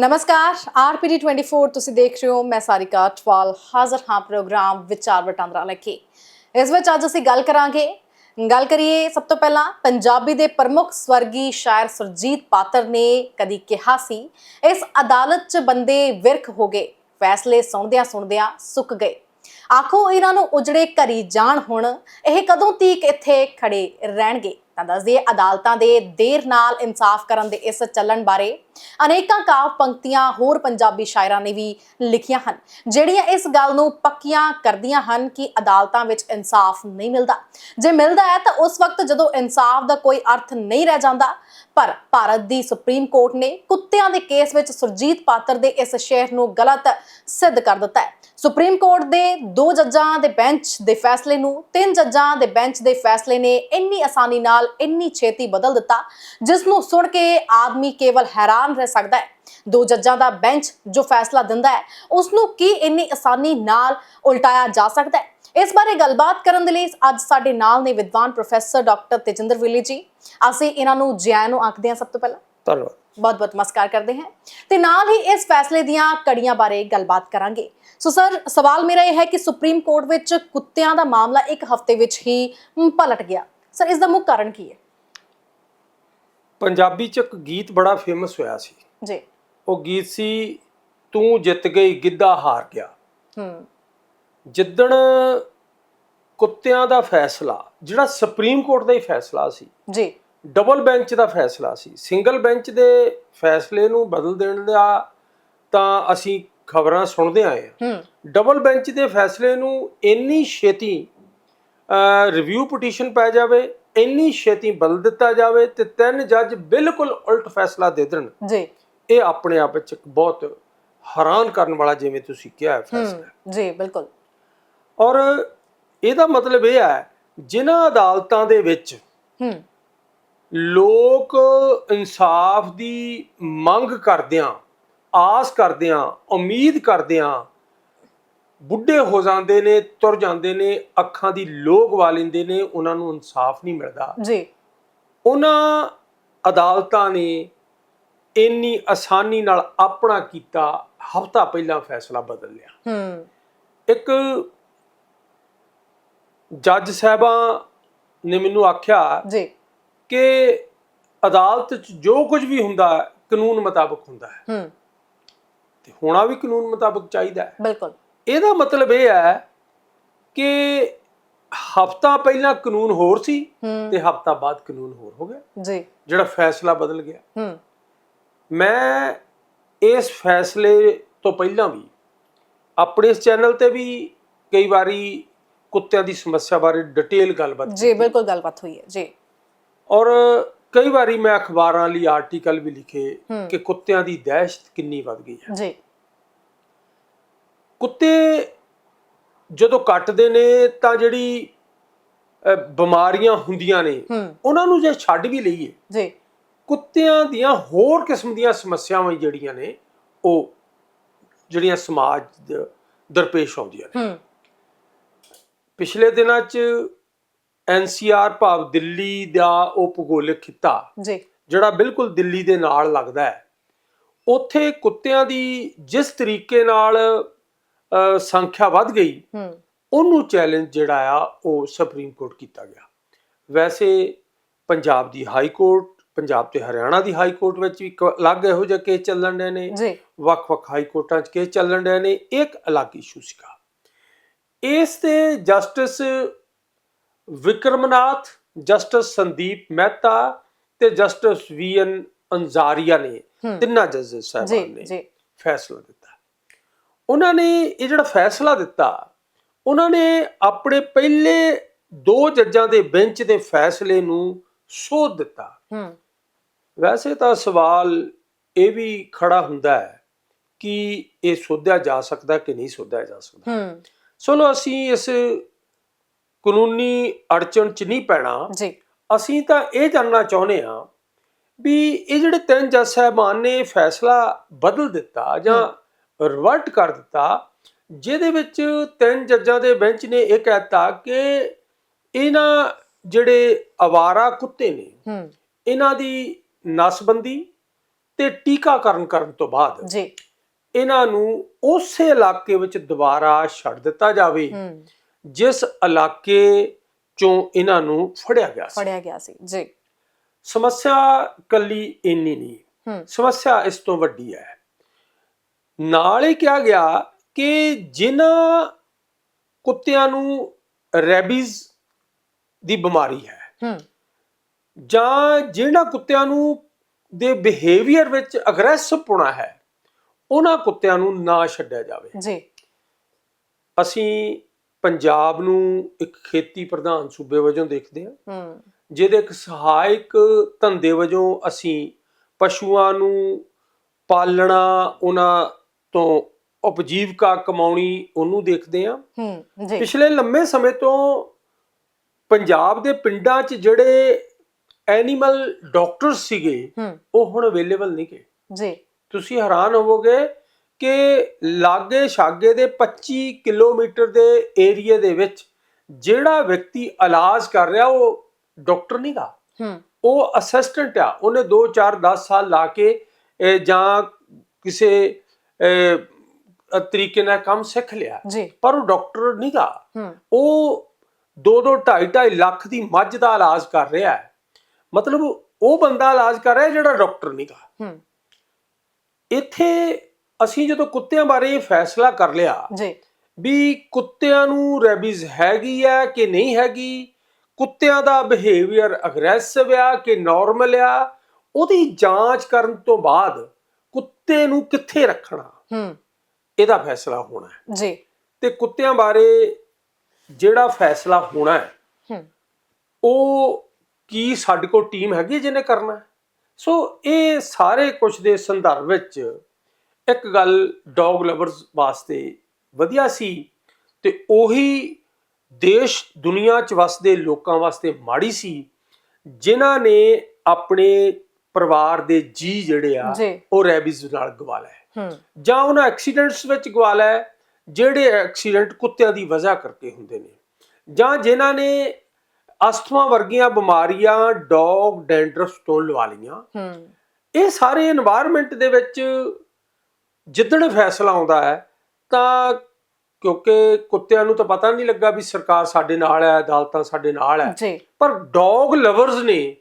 ਨਮਸਕਾਰ, ਆਰਪੀਡੀ 24 ਤੁਸੀਂ ਦੇਖ ਰਹੇ ਹੋ, ਮੈਂ ਸਾਰਿਕਾ ਟਵਾਲ ਹਾਜ਼ਰ ਹਾਂ ਪ੍ਰੋਗਰਾਮ ਵਿਚਾਰ ਵਟਾਂਦਰਾ ਲੈ ਕੇ ਇਸ ਵਿੱਚ ਅੱਜ ਅਸੀਂ ਗੱਲ ਕਰਾਂਗੇ। ਗੱਲ ਕਰੀਏ ਸਭ ਤੋਂ ਪਹਿਲਾਂ ਪੰਜਾਬੀ ਦੇ ਪ੍ਰਮੁੱਖ ਸਵਰਗੀ ਸ਼ਾਇਰ ਸੁਰਜੀਤ ਪਾਤਰ ਨੇ ਕਦੀ ਕਿਹਾ ਸੀ, ਇਸ ਅਦਾਲਤ 'ਚ ਬੰਦੇ ਵਿਰਖ ਹੋ ਗਏ, ਫੈਸਲੇ ਸੁਣਦਿਆਂ ਸੁਣਦਿਆਂ ਸੁੱਕ ਗਏ। ਆਖੋ ਇਹਨਾਂ ਨੂੰ ਉਜੜੇ ਘਰੀ ਜਾਣ ਹੁਣ, ਇਹ ਕਦੋਂ ਤੀਕ ਇੱਥੇ ਖੜੇ ਰਹਿਣਗੇ? ਤਾਂ ਦੱਸਦੇ ਅਦਾਲਤਾਂ ਦੇ ਦੇਰ ਨਾਲ ਇਨਸਾਫ ਕਰਨ ਦੇ ਇਸ ਚੱਲਣ ਬਾਰੇ ਅਨੇਕਾਂ ਕਾਵ ਪੰਕਤੀਆਂ ਹੋਰ ਪੰਜਾਬੀ ਸ਼ਾਇਰਾਂ ਨੇ ਵੀ ਲਿਖੀਆਂ ਹਨ, ਜਿਹੜੀਆਂ ਇਸ ਗੱਲ ਨੂੰ ਪੱਕੀਆਂ ਕਰਦੀਆਂ ਹਨ ਕਿ ਅਦਾਲਤਾਂ ਵਿੱਚ ਇਨਸਾਫ ਨਹੀਂ ਮਿਲਦਾ। ਜੇ ਮਿਲਦਾ ਹੈ ਤਾਂ ਉਸ ਵਕਤ ਜਦੋਂ ਇਨਸਾਫ ਦਾ ਕੋਈ ਅਰਥ ਨਹੀਂ ਰਹਿ ਜਾਂਦਾ, ਪਰ ਭਾਰਤ ਦੀ ਸੁਪਰੀਮ ਕੋਰਟ ਨੇ ਕੁੱਤਿਆਂ ਦੇ ਕੇਸ ਵਿੱਚ ਸੁਰਜੀਤ ਪਾਤਰ ਦੇ ਇਸ ਸ਼ੇਰ ਨੂੰ ਗਲਤ ਸਿੱਧ ਕਰ ਦਿੱਤਾ ਹੈ। ਸੁਪਰੀਮ ਕੋਰਟ ਦੇ ਦੋ ਜੱਜਾਂ ਦੇ ਬੈਂਚ ਦੇ ਫੈਸਲੇ ਨੂੰ, ਤਿੰਨ ਜੱਜਾਂ ਦੇ ਬੈਂਚ ਦੇ ਫੈਸਲੇ ਨੇ ਇੰਨੀ ਆਸਾਨੀ ਨਾਲ ਇੰਨੀ ਛੇਤੀ ਬਦਲ ਦਿੱਤਾ ਜਿਸ ਨੂੰ ਸੁਣ ਕੇ ਆਦਮੀ ਕੇਵਲ ਹੈਰਾਨ ਰਹਿ ਸਕਦਾ ਹੈ। ਦੋ ਜੱਜਾਂ ਦਾ ਬੈਂਚ ਜੋ ਫੈਸਲਾ ਦਿੰਦਾ ਹੈ ਉਸ ਨੂੰ ਕੀ ਇੰਨੀ ਆਸਾਨੀ ਨਾਲ ਉਲਟਾਇਆ ਜਾ ਸਕਦਾ ਹੈ? ਇਸ ਬਾਰੇ ਗੱਲਬਾਤ ਕਰਨ ਦੇ ਲਈ ਅੱਜ ਸਾਡੇ ਨਾਲ ਨੇ ਵਿਦਵਾਨ ਪ੍ਰੋਫੈਸਰ ਡਾਕਟਰ ਤੇਜਿੰਦਰ ਵਿਲੀ ਜੀ। ਅਸੀਂ ਇਹਨਾਂ ਨੂੰ ਜੈ ਨੂੰ ਆਖਦੇ ਹਾਂ ਸਭ ਤੋਂ ਪਹਿਲਾਂ। ਧੰਨਵਾਦ। ਬਹੁਤ ਬਹੁਤ ਨਮਸਕਾਰ ਕਰਦੇ ਹਾਂ। ਤੇ ਨਾਲ ਹੀ ਇਸ ਫੈਸਲੇ ਦੀਆਂ ਕੜੀਆਂ ਬਾਰੇ ਗੱਲਬਾਤ ਕਰਾਂਗੇ। ਸੋ ਸਰ ਸਵਾਲ ਮੇਰਾ ਇਹ ਹੈ ਕਿ ਸੁਪਰੀਮ ਕੋਰਟ ਵਿੱਚ ਕੁੱਤਿਆਂ ਦਾ ਮਾਮਲਾ ਇੱਕ ਹਫ਼ਤੇ ਵਿੱਚ ਹੀ ਪਲਟ ਗਿਆ। ਸਰ ਇਸ ਦਾ ਮੁੱਖ ਕਾਰਨ ਕੀ ਹੈ? ਪੰਜਾਬੀ ਚ ਇੱਕ ਗੀਤ ਬੜਾ ਫੇਮਸ ਹੋਇਆ ਸੀ। ਜੀ। ਉਹ ਗੀਤ ਸੀ ਤੂੰ ਜਿੱਤ ਗਈ ਗਿੱਧਾ ਹਾਰ ਗਿਆ। ਹੂੰ। ਜਿੱਦਣ ਕੁੱਤਿਆਂ ਦਾ ਫੈਸਲਾ ਜਿਹੜਾ ਸੁਪਰੀਮ ਕੋਰਟ ਦਾ ਹੀ ਫੈਸਲਾ ਸੀ ਜੀ। ਡਬਲ ਬੈਂਚ ਦਾ ਫੈਸਲਾ ਸੀ। ਸਿੰਗਲ ਬੈਂਚ ਦੇ ਫੈਸਲੇ ਨੂੰ ਬਦਲ ਦੇਣ ਦਾ ਤਾਂ ਅਸੀਂ ਖਬਰਾਂ ਸੁਣਦੇ ਆਏ ਹਾਂ। ਡਬਲ ਬੈਂਚ ਦੇ ਫੈਸਲੇ ਨੂੰ ਇੰਨੀ ਛੇਤੀ ਰਿਵਿਊ ਪਟੀਸ਼ਨ ਪੈ ਜਾਵੇ ਇੰਨੀ ਛੇਤੀ ਬਦਲ ਦਿੱਤਾ ਜਾਵੇ ਤੇ ਤਿੰਨ ਜੱਜ ਬਿਲਕੁਲ ਉਲਟ ਫੈਸਲਾ ਦੇ ਦੇਣ। ਜੀ। ਇਹ ਆਪਣੇ ਆਪ ਵਿੱਚ ਇੱਕ ਬਹੁਤ ਹੈਰਾਨ ਕਰਨ ਵਾਲਾ ਜਿਵੇਂ ਤੁਸੀਂ ਕਿਹਾ ਹੈ ਫੈਸਲਾ। ਜੀ ਬਿਲਕੁਲ। ਔਰ ਇਹਦਾ ਮਤਲਬ ਇਹ ਹੈ ਜਿਨ੍ਹਾਂ ਅਦਾਲਤਾਂ ਦੇ ਵਿੱਚ ਹੂੰ। ਲੋਕ ਇਨਸਾਫ ਦੀ ਮੰਗ ਕਰਦਿਆਂ ਆਸ ਕਰਦਿਆਂ ਉਮੀਦ ਕਰਦਿਆਂ ਬੁੱਢੇ ਹੋ ਜਾਂਦੇ ਨੇ ਤੁਰ ਜਾਂਦੇ ਨੇ ਅੱਖਾਂ ਦੀ ਲੋਗ ਵਾ ਲੈਂਦੇ ਨੇ ਉਹਨਾਂ ਨੂੰ ਇਨਸਾਫ ਨਹੀਂ ਮਿਲਦਾ। ਜੀ। ਉਹਨਾਂ ਅਦਾਲਤਾਂ ਨੇ ਇੰਨੀ ਆਸਾਨੀ ਨਾਲ ਆਪਣਾ ਕੀਤਾ ਹਫਤਾ ਪਹਿਲਾਂ ਫੈਸਲਾ ਬਦਲ ਲਿਆ। ਹੂੰ। ਇੱਕ ਜੱਜ ਸਾਹਿਬਾਂ ਨੇ ਮੈਨੂੰ ਆਖਿਆ ਜੀ। ਕਿ ਅਦਾਲਤ 'ਚ ਜੋ ਕੁਝ ਵੀ ਹੁੰਦਾ ਕਾਨੂੰਨ ਮੁਤਾਬਕ ਹੁੰਦਾ ਹੈ। ਹੂੰ। ਤੇ ਹੋਣਾ ਵੀ ਕਾਨੂੰਨ ਮੁਤਾਬਕ ਚਾਹੀਦਾ ਹੈ। ਬਿਲਕੁਲ। ਇਹਦਾ ਮਤਲਬ ਇਹ ਹੈ ਕਿ ਹਫਤਾ ਪਹਿਲਾਂ ਕਾਨੂੰਨ ਹੋਰ ਸੀ ਤੇ ਹਫਤਾ ਬਾਅਦ ਕਾਨੂੰਨ ਹੋਰ ਹੋ ਗਿਆ। ਜੀ। ਜਿਹੜਾ ਫੈਸਲਾ ਬਦਲ ਗਿਆ। ਹੂੰ। ਮੈਂ ਇਸ ਫੈਸਲੇ ਤੋਂ ਪਹਿਲਾਂ ਵੀ ਆਪਣੇ ਇਸ ਚੈਨਲ ਤੇ ਵੀ ਕਈ ਵਾਰੀ ਕੁੱਤਿਆਂ ਦੀ ਸਮੱਸਿਆ ਬਾਰੇ ਡਿਟੇਲ ਗੱਲਬਾਤ ਜੀ ਬਿਲਕੁਲ ਗੱਲਬਾਤ ਹੋਈ ਹੈ ਜੀ। ਔਰ ਕਈ ਵਾਰੀ ਮੈਂ ਅਖਬਾਰਾਂ ਲਈ ਆਰਟੀਕਲ ਵੀ ਲਿਖੇ। ਕਿ ਕੁੱਤਿਆਂ ਦੀ ਦਹਿਸ਼ਤ ਕਿੰਨੀ ਵੱਧ ਗਈ ਹੈ। ਜੀ। ਕੁੱਤੇ ਜਦੋਂ ਕੱਟਦੇ ਨੇ ਤਾਂ ਜਿਹੜੀ ਬਿਮਾਰੀਆਂ ਹੁੰਦੀਆਂ ਨੇ ਉਹਨਾਂ ਨੂੰ ਜੇ ਛੱਡ ਵੀ ਲਈਏ ਜੀ। ਕੁੱਤਿਆਂ ਦੀਆਂ ਹੋਰ ਕਿਸਮ ਦੀਆਂ ਸਮੱਸਿਆਵਾਂ ਜਿਹੜੀਆਂ ਨੇ ਉਹ ਜਿਹੜੀਆਂ ਸਮਾਜ ਦਰਪੇਸ਼ ਆਉਂਦੀਆਂ ਨੇ। ਪਿਛਲੇ ਦਿਨਾਂ 'ਚ ਐਨਸੀਆਰ ਭਾਵ ਦਿੱਲੀ ਦਾ ਉਹ ਭੂਗੋਲਿਕ ਖਿੱਤਾ ਜੀ। ਜਿਹੜਾ ਬਿਲਕੁਲ ਦਿੱਲੀ ਦੇ ਨਾਲ ਲੱਗਦਾ ਹੈ ਉੱਥੇ ਕੁੱਤਿਆਂ ਦੀ ਜਿਸ ਤਰੀਕੇ ਨਾਲ ਸੰਖਿਆ ਵੱਧ ਗਈ। ਉਹਨੂੰ ਚੈਲੰਜ ਜਿਹੜਾ ਆ ਉਹ ਸੁਪਰੀਮ ਕੋਰਟ ਕੀਤਾ ਗਿਆ। ਵੈਸੇ ਪੰਜਾਬ ਦੀ ਹਾਈ ਕੋਰਟ ਪੰਜਾਬ ਤੇ ਹਰਿਆਣਾ ਦੀ ਹਾਈ ਕੋਰਟ ਵਿੱਚ ਵੀ ਅਲੱਗ ਇਹੋ ਜਿਹੇ ਕੇਸ ਚੱਲਣ ਰਹੇ ਨੇ। ਵੱਖ-ਵੱਖ ਹਾਈ ਕੋਰਟਾਂ 'ਚ ਕੇਸ ਚੱਲਣ ਰਹੇ ਨੇ। ਇੱਕ ਅਲੱਗ ਇਸ਼ੂ ਸੀਗਾ। ਇਸ ਤੇ ਜਸਟਿਸ ਵਿਕਰਮਨਾਥ ਜਸਟਿਸ ਸੰਦੀਪ ਮਹਿਤਾ ਤੇ ਜਸਟਿਸ ਵੀ ਐਨ ਅੰਜ਼ਾਰੀਆ ਨੇ ਤਿੰਨਾਂ ਜੱਜਸ ਜੀ ਸਾਹਿਬਾਨ ਨੇ ਫੈਸਲਾ ਦਿੱਤਾ। ਉਹਨਾਂ ਨੇ ਇਹ ਜਿਹੜਾ ਫੈਸਲਾ ਦਿੱਤਾ ਉਹਨਾਂ ਨੇ ਆਪਣੇ ਪਹਿਲੇ ਦੋ ਜੱਜਾਂ ਦੇ ਬੈਂਚ ਦੇ ਫੈਸਲੇ ਨੂੰ ਸੋਧ ਦਿੱਤਾ। ਹੂੰ। ਵੈਸੇ ਤਾਂ ਸਵਾਲ ਇਹ ਵੀ ਖੜਾ ਹੁੰਦਾ ਹੈ ਕਿ ਇਹ ਸੋਧਿਆ ਜਾ ਸਕਦਾ ਕਿ ਨਹੀਂ ਸੋਧਿਆ ਜਾ ਸਕਦਾ। ਹੂੰ। ਚਲੋ ਅਸੀਂ ਇਸ ਕਾਨੂੰਨੀ ਅੜਚਣ 'ਚ ਨਹੀਂ ਪੈਣਾ। ਜੀ। ਅਸੀਂ ਤਾਂ ਇਹ ਜਾਣਨਾ ਚਾਹੁੰਦੇ ਹਾਂ ਵੀ ਇਹ ਜਿਹੜੇ ਤਿੰਨ ਜੱਜ ਸਾਹਿਬਾਨ ਨੇ ਫੈਸਲਾ ਬਦਲ ਦਿੱਤਾ ਜਾਂ ਰਿਵਰਟ ਕਰ ਦਿੱਤਾ ਜਿਹਦੇ ਵਿੱਚ ਤਿੰਨ ਜੱਜਾਂ ਦੇ ਬੈਂਚ ਨੇ ਇਹ ਕਹਿਤਾ ਕਿ ਇਹਨਾਂ ਜਿਹੜੇ ਅਵਾਰਾ ਕੁੱਤੇ ਨੇ ਹੂੰ। ਇਹਨਾਂ ਦੀ ਨਸਬੰਦੀ ਤੇ ਟੀਕਾਕਰਨ ਕਰਨ ਤੋਂ ਬਾਅਦ ਜੀ। ਇਹਨਾਂ ਨੂੰ ਉਸੇ ਇਲਾਕੇ ਵਿੱਚ ਦੁਬਾਰਾ ਛੱਡ ਦਿੱਤਾ ਜਾਵੇ ਜਿਸ ਇਲਾਕੇ ਚੋਂ ਇਹਨਾਂ ਨੂੰ ਫੜਿਆ ਗਿਆ ਸੀ। ਪੜਿਆ ਗਿਆ ਸੀ ਜੀ। ਸਮੱਸਿਆ ਕੱਲੀ ਇੰਨੀ ਨਹੀਂ। ਸਮੱਸਿਆ ਇਸ ਤੋਂ ਵੱਡੀ ਹੈ ਨਾਲ ਹੀ ਕਿਹਾ ਗਿਆ ਕਿ ਜਿਨ੍ਹਾਂ ਕੁੱਤਿਆਂ ਨੂੰ ਰੈਬੀਜ਼ ਦੀ ਬਿਮਾਰੀ ਹੈ ਹੂੰ। ਜਾਂ ਜਿਹੜਾ ਕੁੱਤਿਆਂ ਨੂੰ ਦੇ ਬਿਹੇਵੀਅਰ ਵਿੱਚ ਅਗਰੈਸਿਵ ਪੁਣਾ ਹੈ ਉਹਨਾਂ ਕੁੱਤਿਆਂ ਨੂੰ ਨਾ ਛੱਡਿਆ ਜਾਵੇ। ਜੀ। ਅਸੀਂ ਪੰਜਾਬ ਨੂੰ ਇੱਕ ਖੇਤੀ ਪ੍ਰਧਾਨ ਸੂਬੇ ਵਜੋਂ ਦੇਖਦੇ ਹਾਂ। ਹੂੰ। ਜਿਹਦੇ ਇੱਕ ਸਹਾਇਕ ਧੰਦੇ ਵਜੋਂ ਅਸੀਂ ਪਸ਼ੂਆਂ ਨੂੰ ਪਾਲਣਾ ਉਹਨਾਂ ਤੋਂ ਉਪਜੀਵਕਾ ਕਮਾਉਣੀ ਉਹਨੂੰ ਦੇਖਦੇ ਹਾਂ। ਹੂੰ ਜੀ। ਪਿਛਲੇ ਲੰਮੇ ਸਮੇਂ ਤੋਂ ਪੰਜਾਬ ਦੇ ਪਿੰਡਾਂ 'ਚ ਜਿਹੜੇ ਐਨੀਮਲ ਡਾਕਟਰ ਸੀਗੇ ਉਹ ਹੁਣ ਅਵੇਲੇਬਲ ਨਹੀਂ ਗੇ ਜੀ। ਤੁਸੀਂ ਹੈਰਾਨ ਹੋਵੋਗੇ ਕਿ ਲਾਗੇ ਛਾਗੇ ਦੇ 25 ਕਿਲੋਮੀਟਰ ਦੇ ਏਰੀਏ ਦੇ ਵਿੱਚ ਜਿਹੜਾ ਵਿਅਕਤੀ ਇਲਾਜ ਕਰ ਰਿਹਾ ਉਹ ਡਾਕਟਰ ਨਹੀਂਗਾ ਉਹ ਅਸਿਸਟੈਂਟ ਆ। ਉਹਨੇ 2 4 10 ਸਾਲ ਲਾ ਕੇ ਜਾਂ ਕਿਸੇ ਤਰੀਕੇ ਨਾਲ ਕੰਮ ਸਿੱਖ ਲਿਆ। ਪਰ ਉਹ ਡਾਕਟਰ ਨਹੀਂਗਾ ਹੂੰ। ਉਹ 2 2 2.5 2.5 ਲੱਖ ਦੀ ਮੱਝ ਦਾ ਇਲਾਜ ਕਰ ਰਿਹਾ ਹੈ। ਮਤਲਬ ਉਹ ਬੰਦਾ ਇਲਾਜ ਕਰ ਰਿਹਾ ਜਿਹੜਾ ਡਾਕਟਰ ਨਹੀਂਗਾ ਹੂੰ। ਇੱਥੇ ਅਸੀਂ ਜਦੋਂ ਕੁੱਤਿਆਂ ਬਾਰੇ ਫੈਸਲਾ ਕਰ ਲਿਆ ਜੀ। ਵੀ ਕੁੱਤਿਆਂ ਨੂੰ ਰੈਬੀਜ਼ ਹੈਗੀ ਆ ਕਿ ਨਹੀਂ ਹੈਗੀ ਕੁੱਤਿਆਂ ਦਾ ਬਿਹੇਵੀਅਰ ਅਗਰੈਸਿਵ ਆ ਕਿ ਨਾਰਮਲ ਆ ਉਹਦੀ ਜਾਂਚ ਕਰਨ ਤੋਂ ਬਾਅਦ ਕੁੱਤੇ ਨੂੰ ਕਿੱਥੇ ਰੱਖਣਾ? ਹੂੰ। ਇਹਦਾ ਫੈਸਲਾ ਹੋਣਾ ਹੈ। ਜੀ। ਤੇ ਕੁੱਤਿਆਂ ਬਾਰੇ ਜਿਹੜਾ ਫੈਸਲਾ ਹੋਣਾ ਹੈ ਹੂੰ। ਉਹ ਕੀ ਸਾਡੇ ਕੋਲ ਟੀਮ ਹੈਗੀ ਜਿਹਨੇ ਕਰਨਾ ਹੈ? ਸੋ ਇਹ ਸਾਰੇ ਕੁਝ ਦੇ ਸੰਦਰਭ ਵਿੱਚ ਇੱਕ ਗੱਲ ਡੌਗ ਲਵਰਸ ਵਾਸਤੇ ਵਧੀਆ ਸੀ ਤੇ ਉਹੀ ਦੇਸ਼ ਦੁਨੀਆ 'ਚ ਵਸਦੇ ਲੋਕਾਂ ਵਾਸਤੇ ਮਾੜੀ ਸੀ ਜਿਨ੍ਹਾਂ ਨੇ ਆਪਣੇ ਪਰਿਵਾਰ ਦੇ ਜੀ ਜਿਹੜੇ ਆ ਉਹ ਰੈਬੀਜ਼ ਨਾਲ ਗਵਾ ਲੈ ਜਾਂ ਉਹਨਾਂ ਐਕਸੀਡੈਂਟਸ ਵਿੱਚ ਗਵਾ ਲੈ ਜਿਹੜੇ ਐਕਸੀਡੈਂਟ ਕੁੱਤਿਆਂ ਦੀ ਵਜ੍ਹਾ ਕਰਕੇ ਹੁੰਦੇ ਨੇ। ਜਾਂ ਜਿਨ੍ਹਾਂ ਨੇ ਅਸਥਮਾ ਵਰਗੀਆਂ ਬਿਮਾਰੀਆਂ ਡੌਗ ਡੈਂਡਰਫ ਤੋਂ ਲਵਾ ਲਈਆਂ। ਇਹ ਸਾਰੇ এনवायरमेंट ਦੇ ਵਿੱਚ ਜਿੱਦਣ ਫੈਸਲਾ ਆਉਂਦਾ ਹੈ ਤਾਂ ਕਿਉਂਕਿ ਕੁੱਤਿਆਂ ਨੂੰ ਤਾਂ ਪਤਾ ਨਹੀਂ ਲੱਗਾ ਵੀ ਸਰਕਾਰ ਸਾਡੇ ਨਾਲ ਹੈ ਅਦਾਲਤਾਂ ਸਾਡੇ ਨਾਲ ਹੈ। ਪਰ ਡੌਗ ਲਵਰਸ ਨੇ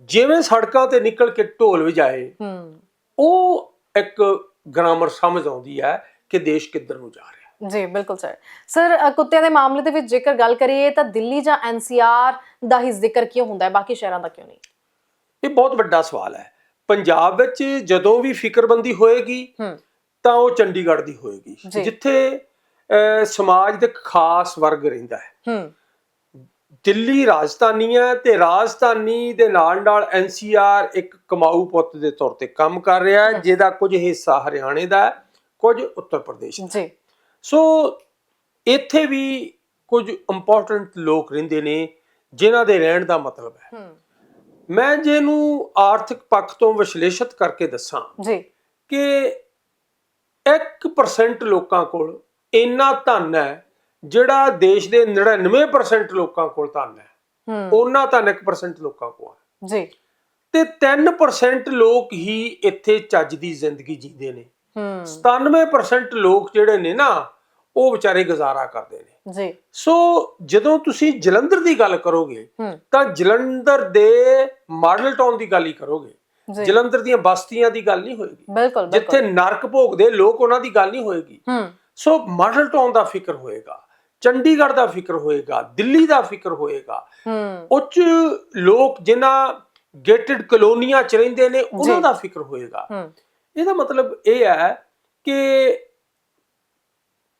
ਜਿਵੇਂ ਸੜਕਾਂ ਤੇ ਨਿਕਲ ਕੇ ਢੋਲ ਵਜਾਏ ਹੂੰ। ਉਹ ਇੱਕ ਗ੍ਰਾਮਰ ਸਮਝ ਆਉਂਦੀ ਹੈ ਕਿ ਦੇਸ਼ ਕਿੱਧਰ ਨੂੰ ਜਾ ਰਿਹਾ। ਜੀ ਬਿਲਕੁਲ ਸਰ। ਸਰ ਕੁੱਤਿਆਂ ਦੇ ਮਾਮਲੇ ਦੇ ਵਿੱਚ ਜੇਕਰ ਗੱਲ ਕਰੀਏ ਤਾਂ ਦਿੱਲੀ ਜਾਂ ਐਨਸੀਆਰ ਦਾ ਹੀ ਜ਼ਿਕਰ ਕਿਉਂ ਹੁੰਦਾ ਹੈ? ਬਾਕੀ ਸ਼ਹਿਰਾਂ ਦਾ ਕਿਉਂ ਨਹੀਂ? ਇਹ ਬਹੁਤ ਵੱਡਾ ਸਵਾਲ ਹੈ। ਪੰਜਾਬ ਵਿੱਚ ਜਦੋਂ ਵੀ ਫਿਕਰਬੰਦੀ ਹੋਏਗੀ ਹੂੰ। ਤਾਂ ਉਹ ਚੰਡੀਗੜ੍ਹ ਦੀ ਹੋਏਗੀ। ਜੀ। ਜਿੱਥੇ ਅਹ, ਸਮਾਜ ਦੇ ਇੱਕ ਖਾਸ ਵਰਗ ਰਹਿੰਦਾ ਹੈ। ਹੂੰ। ਦਿੱਲੀ ਰਾਜਧਾਨੀ ਹੈ ਤੇ ਰਾਜਧਾਨੀ ਦੇ ਨਾਲ ਨਾਲ ਐਨਸੀਆਰ ਇੱਕ ਕਮਾਊ ਪੁੱਤ ਦੇ ਤੌਰ ਤੇ ਕੰਮ ਕਰ ਰਿਹਾ ਹੈ। ਜਿਹਦਾ ਕੁਝ ਹਿੱਸਾ ਹਰਿਆਣੇ ਦਾ ਹੈ ਕੁਝ ਉੱਤਰ ਪ੍ਰਦੇਸ਼ ਦਾ। ਜੀ। ਸੋ ਇੱਥੇ ਵੀ ਕੁਝ ਇੰਪੋਰਟੈਂਟ ਲੋਕ ਰਹਿੰਦੇ ਨੇ ਜਿਨ੍ਹਾਂ ਦੇ ਰਹਿਣ ਦਾ ਮਤਲਬ ਹੈ। ਹੂੰ ਮੈਂ ਜੇ ਨੂੰ ਆਰਥਿਕ ਪੱਖ ਤੋਂ ਵਿਸ਼ਲੇਸ਼ਿਤ ਕਰਕੇ ਦੱਸਾਂ ਜੀ। ਕਿ 1% ਲੋਕਾਂ ਕੋਲ ਇੰਨਾ ਧਨ ਹੈ ਜਿਹੜਾ ਦੇਸ਼ ਦੇ 99% ਲੋਕਾਂ ਕੋਲ ਧਨ ਹੈ ਉਹਨਾਂ ਧਨ 1% ਲੋਕਾਂ ਕੋਲ ਹੈ। ਜੀ। ਤੇ 3% ਲੋਕ ਹੀ ਇੱਥੇ ਚੱਜ ਦੀ ਜ਼ਿੰਦਗੀ ਜੀਂਦੇ ਨੇ। ਹੂੰ। 97% ਲੋਕ ਜਿਹੜੇ ਨੇ ਨਾ ਉਹ ਵਿਚਾਰੇ ਗੁਜ਼ਾਰਾ ਕਰਦੇ ਨੇ। ਜੀ। ਸੋ ਜਦੋਂ ਤੁਸੀਂ ਜਲੰਧਰ ਦੀ ਗੱਲ ਕਰੋਗੇ ਤਾਂ ਜਲੰਧਰ ਦੇ ਮਾਡਲ ਟਾਊਨ ਦੀ ਗੱਲ ਹੀ ਕਰੋਗੇ। ਜਲੰਧਰ ਦੀਆਂ ਬਸਤੀਆਂ ਦੀ ਗੱਲ ਨਹੀਂ ਹੋਏਗੀ। ਬਿਲਕੁਲ ਜਿੱਥੇ ਨਰਕ ਭੋਗਦੇ ਲੋਕ ਉਹਨਾਂ ਦੀ ਗੱਲ ਨਹੀਂ ਹੋਏਗੀ। ਹੂੰ। ਸੋ ਮਾਡਲ ਟਾਊਨ ਦਾ ਫਿਕਰ ਹੋਏਗਾ। ਚੰਡੀਗੜ੍ਹ ਦਾ ਫਿਕਰ ਹੋਏਗਾ ਦਿੱਲੀ ਦਾ ਫਿਕਰ ਹੋਏਗਾ। ਉੱਚ ਲੋਕ ਜਿਨ੍ਹਾਂ ਗੇਟਡ ਕਲੋਨੀਆਂ ਚ ਰਹਿੰਦੇ ਨੇ ਉਹਨਾਂ। ਦਾ ਫਿਕਰ ਹੋਏਗਾ। ਇਹਦਾ ਮਤਲਬ ਇਹ ਹੈ ਕਿ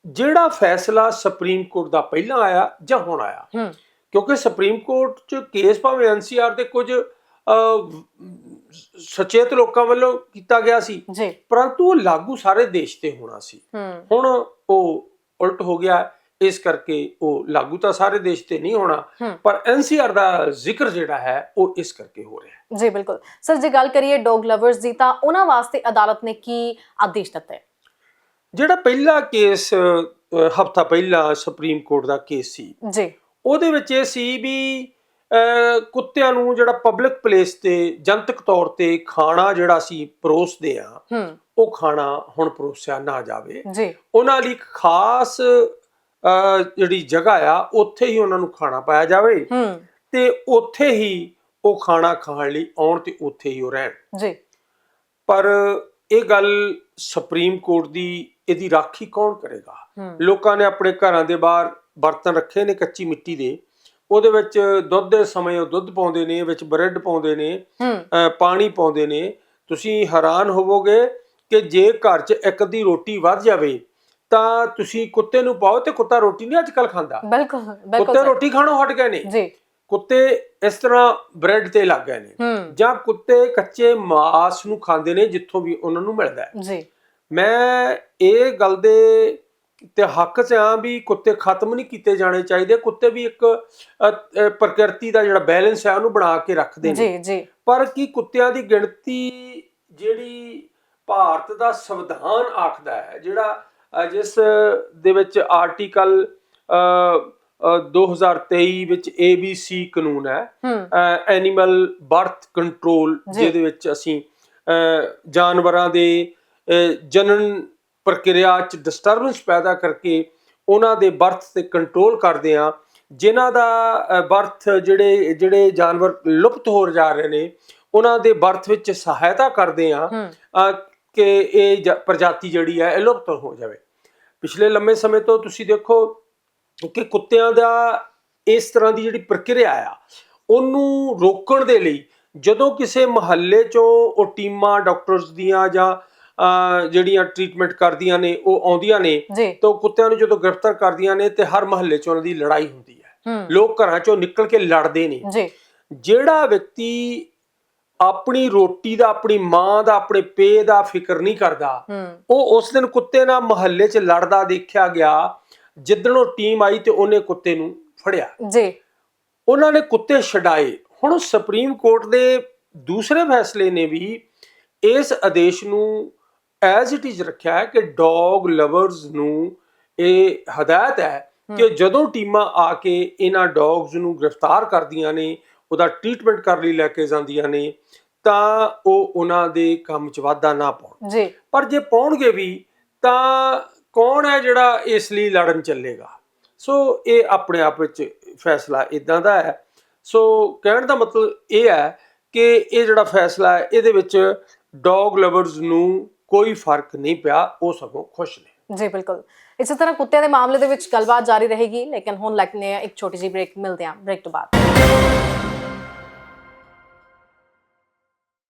ਜਿਹੜਾ ਫੈਸਲਾ ਸੁਪਰੀਮ ਕੋਰਟ ਦਾ ਪਹਿਲਾਂ ਆਇਆ ਜਾਂ ਹੁਣ ਆਇਆ ਕਿਉਂਕਿ ਸੁਪਰੀਮ ਕੋਰਟ ਚ ਕੇਸ ਭਾਵੇਂ ਐਨਸੀਆਰ ਦੇ ਕੁਝ ਸੁਚੇਤ ਲੋਕਾਂ ਵੱਲੋਂ ਕੀਤਾ ਗਿਆ ਸੀ ਪਰੰਤੂ ਉਹ ਲਾਗੂ ਸਾਰੇ ਦੇਸ਼ ਤੇ ਹੋਣਾ ਸੀ। ਹੁਣ ਉਹ ਉਲਟ ਹੋ ਗਿਆ। ਇਸ ਕਰਕੇ ਉਹ ਲਾਗੂ ਤਾਂ ਸਾਰੇ ਦੇਸ਼ ਤੇ ਨਹੀਂ ਹੋਣਾ। ਪਰ ਐਨਸੀਆਰ ਦਾ ਜ਼ਿਕਰ ਜਿਹੜਾ ਹੈ ਉਹ ਇਸ ਕਰਕੇ ਹੋ ਰਿਹਾ ਹੈ। ਜੀ ਬਿਲਕੁਲ। ਸਰ ਜੇ ਗੱਲ ਕਰੀਏ ਡੌਗ ਲਵਰਸ ਦੀ ਤਾਂ ਉਹਨਾਂ ਵਾਸਤੇ ਅਦਾਲਤ ਨੇ ਕੀ ਆਦੇਸ਼ ਦਿੱਤਾ ਹੈ? ਜਿਹੜਾ ਪਹਿਲਾ ਕੇਸ ਹਫਤਾ ਪਹਿਲਾਂ ਸੁਪਰੀਮ ਕੋਰਟ ਦਾ ਕੇਸ ਸੀ ਜੀ। ਉਹਦੇ ਵਿੱਚ ਇਹ ਸੀ ਵੀ ਕੁੱਤਿਆਂ ਨੂੰ ਜਿਹੜਾ ਪਬਲਿਕ ਪਲੇਸ ਤੇ ਜਨਤਕ ਤੌਰ ਤੇ ਖਾਣਾ ਜਿਹੜਾ ਸੀ ਪਰੋਸਦੇ ਆ ਹੂੰ। ਉਹ ਖਾਣਾ ਹੁਣ ਪਰੋਸਿਆ ਨਾ ਜਾਵੇ। ਜੀ। ਉਹਨਾਂ ਲਈ ਖਾਸ ਜਿਹੜੀ ਜਗ੍ਹਾ ਆ ਉੱਥੇ ਹੀ ਉਹਨਾਂ ਨੂੰ ਖਾਣਾ ਪਾਇਆ ਜਾਵੇ। ਤੇ ਉੱਥੇ ਹੀ ਉਹ ਖਾਣਾ ਖਾਣ ਲਈ ਆਉਣ ਤੇ ਉੱਥੇ ਹੀ ਉਹ ਰਹਿਣ। ਜੀ। ਪਰ ਇਹ ਗੱਲ ਸੁਪਰੀਮ ਕੋਰਟ ਦੀ ਇਹਦੀ ਰਾਖੀ ਕੌਣ ਕਰੇਗਾ? ਲੋਕਾਂ ਨੇ ਆਪਣੇ ਘਰਾਂ ਦੇ ਬਾਹਰ ਬਰਤਨ ਰੱਖੇ ਨੇ ਕੱਚੀ ਮਿੱਟੀ ਦੇ। ਉਹਦੇ ਵਿੱਚ ਦੁੱਧ ਦੇ ਸਮੇਂ ਉਹ ਦੁੱਧ ਪਾਉਂਦੇ ਨੇ ਵਿੱਚ ਬ੍ਰੈਡ ਪਾਉਂਦੇ ਨੇ ਪਾਣੀ ਪਾਉਂਦੇ ਨੇ। ਤੁਸੀਂ ਹੈਰਾਨ ਹੋਵੋਗੇ ਕਿ ਜੇ ਘਰ 'ਚ ਇੱਕ ਅੱਧੀ ਰੋਟੀ ਵੱਧ ਜਾਵੇ ਤਾਂ ਤੁਸੀਂ ਕੁੱਤੇ ਨੂੰ ਪਾਓ ਤੇ ਕੁੱਤਾ ਰੋਟੀ ਨਹੀਂ ਅੱਜਕੱਲ ਖਾਂਦਾ। ਬਿਲਕੁਲ ਬਿਲਕੁਲ ਕੁੱਤੇ। ਰੋਟੀ ਖਾਣੋਂ ਹਟ ਗਏ ਨੇ। ਜੀ। ਕੁੱਤੇ ਇਸ ਤਰ੍ਹਾਂ ਬ੍ਰੈਡ ਤੇ ਲੱਗ ਗਏ ਨੇ। ਜਾਂ ਕੁੱਤੇ ਕੱਚੇ ਮਾਸ ਨੂੰ ਖਾਂਦੇ ਨੇ ਜਿੱਥੋਂ ਵੀ ਉਹਨਾਂ ਨੂੰ ਮਿਲਦਾ ਹੈ। ਜੀ। ਮੈਂ ਇਹ ਗੱਲ ਦੇ ਤੇ ਹੱਕ 'ਚ ਆ ਵੀ ਕੁੱਤੇ ਖਤਮ ਨਹੀਂ ਕੀਤੇ ਜਾਣੇ ਚਾਹੀਦੇ। ਕੁੱਤੇ ਵੀ ਇੱਕ ਪ੍ਰਕਿਰਤੀ ਦਾ ਜਿਹੜਾ ਬੈਲੈਂਸ ਹੈ ਉਹਨੂੰ ਬਣਾ ਕੇ ਰੱਖਦੇ ਨੇ। ਜੀ ਜੀ। ਪਰ ਕੀ ਕੁੱਤਿਆਂ ਦੀ ਗਿਣਤੀ ਜਿਹੜੀ ਭਾਰਤ ਦਾ ਸੰਵਿਧਾਨ ਆਖਦਾ ਹੈ ਜਿਹੜਾ ਜਿਸ ਦੇ ਵਿੱਚ ਆਰਟੀਕਲ ਅ, ਅ, 2023 ਵਿੱਚ ABC ਕਾਨੂੰਨ ਹੈ। Animal birth control. ਜਿਹਦੇ ਵਿੱਚ ਅਸੀਂ ਜਾਨਵਰਾਂ ਦੇ ਜਨਨ ਪ੍ਰਕਿਰਿਆ ਚ ਡਿਸਟਰਬੈਂਸ ਪੈਦਾ ਕਰਕੇ ਉਹਨਾਂ ਦੇ ਬਰਥ ਤੇ ਕੰਟਰੋਲ ਕਰਦੇ ਆ ਜਿਨ੍ਹਾਂ ਦਾ ਬਰਥ ਜਿਹੜੇ ਜਿਹੜੇ ਜਾਨਵਰ ਲੁਪਤ ਹੋ ਜਾ ਰਹੇ ਨੇ ਉਹਨਾਂ ਦੇ ਬਰਥ ਵਿੱਚ ਸਹਾਇਤਾ ਕਰਦੇ ਆ ਕਿ ਇਹ ਪ੍ਰਜਾਤੀ ਜਿਹੜੀ ਹੈ ਲੁਪਤ ਹੋ ਜਾਵੇ। ਪਿਛਲੇ ਲੰਮੇ ਸਮੇਂ ਤੋਂ ਤੁਸੀਂ ਦੇਖੋ ਕਿ ਕੁੱਤਿਆਂ ਦਾ ਇਸ ਤਰ੍ਹਾਂ ਦੀ ਜਿਹੜੀ ਪ੍ਰਕਿਰਿਆ ਆ ਉਹਨੂੰ ਰੋਕਣ ਦੇ ਲਈ ਜਦੋਂ ਕਿਸੇ ਮਹੱਲੇ ਚੋਂ ਉਹ ਟੀਮਾਂ ਡਾਕਟਰਸ ਦੀਆਂ ਜਾਂ ਜਿਹੜੀਆਂ ਟ੍ਰੀਟਮੈਂਟ ਕਰਦੀਆਂ ਨੇ ਉਹ ਆਉਂਦੀਆਂ ਨੇ ਤਾਂ ਕੁੱਤਿਆਂ ਨੂੰ ਜਦੋਂ ਗ੍ਰਿਫਤਾਰ ਕਰਦੀਆਂ ਨੇ ਤੇ ਹਰ ਮਹੱਲੇ 'ਚ ਉਹਨਾਂ ਦੀ ਲੜਾਈ ਹੁੰਦੀ ਹੈ। ਲੋਕ ਘਰਾਂ 'ਚੋਂ ਨਿਕਲ ਕੇ ਲੜਦੇ ਨੇ। ਜੀ। ਜਿਹੜਾ ਵਿਅਕਤੀ ਆਪਣੀ ਰੋਟੀ ਦਾ ਆਪਣੀ ਮਾਂ ਦਾ ਆਪਣੇ ਪੇ ਦਾ ਫਿਕਰ ਨਹੀਂ ਕਰਦਾ। ਉਹ ਉਸ ਦਿਨ ਕੁੱਤੇ ਨਾਲ ਮਹੱਲੇ 'ਚ ਲੜਦਾ ਦੇਖਿਆ ਗਿਆ। ਜਿੱਦਣ ਉਹ ਟੀਮ ਆਈ ਤੇ ਉਹਨੇ ਕੁੱਤੇ ਨੂੰ ਫੜਿਆ। ਜੀ। ਉਹਨਾਂ ਨੇ ਕੁੱਤੇ ਛਡਾਏ। ਹੁਣ ਸੁਪਰੀਮ ਕੋਰਟ ਦੇ ਦੂਸਰੇ ਫੈਸਲੇ ਨੇ ਵੀ ਇਸ ਆਦੇਸ਼ ਨੂੰ ਐਜ਼ ਇਟ ਇਜ਼ ਰੱਖਿਆ ਹੈ ਕਿ ਡੌਗ ਲਵਰਸ ਨੂੰ ਇਹ ਹਦਾਇਤ ਹੈ ਕਿ ਜਦੋਂ ਟੀਮਾਂ ਆ ਕੇ ਇਹਨਾਂ ਡੌਗਸ ਨੂੰ ਗ੍ਰਿਫਤਾਰ ਕਰਦੀਆਂ ਨੇ ਉਹਦਾ ਟ੍ਰੀਟਮੈਂਟ ਕਰਨ ਲਈ ਲੈ ਕੇ ਜਾਂਦੀਆਂ ਨੇ ਤਾਂ ਉਹ ਉਹਨਾਂ ਦੇ ਕੰਮ 'ਚ ਵਾਧਾ ਨਾ ਪਾਉਣ। ਜੀ। ਪਰ ਜੇ ਪਾਉਣਗੇ ਵੀ ਤਾਂ ਕੌਣ ਹੈ ਜਿਹੜਾ ਇਸ ਲਈ ਲੜਨ ਚੱਲੇਗਾ? ਸੋ ਇਹ ਆਪਣੇ ਆਪ ਵਿੱਚ ਫੈਸਲਾ ਇਦਾਂ ਦਾ ਹੈ। ਸੋ ਕਹਿਣ ਦਾ ਮਤਲਬ ਇਹ ਹੈ ਕਿ ਇਹ ਜਿਹੜਾ ਫੈਸਲਾ ਹੈ ਇਹਦੇ ਵਿੱਚ ਡੌਗ ਲਵਰਸ ਨੂੰ ਕੋਈ ਫ਼ਰਕ ਨਹੀਂ ਪਿਆ ਉਹ ਸਗੋਂ ਖੁਸ਼ ਨੇ। ਜੀ ਬਿਲਕੁਲ। ਇਸੇ ਤਰ੍ਹਾਂ ਕੁੱਤਿਆਂ ਦੇ ਮਾਮਲੇ ਦੇ ਵਿੱਚ ਗੱਲਬਾਤ ਜਾਰੀ ਰਹੇਗੀ ਲੇਕਿਨ ਹੁਣ ਲੱਗਨੇ ਇੱਕ ਛੋਟੀ ਜਿਹੀ ਬ੍ਰੇਕ ਮਿਲਦੇ ਹਾਂ ਬ੍ਰੇਕ ਤੋਂ ਬਾਅਦ।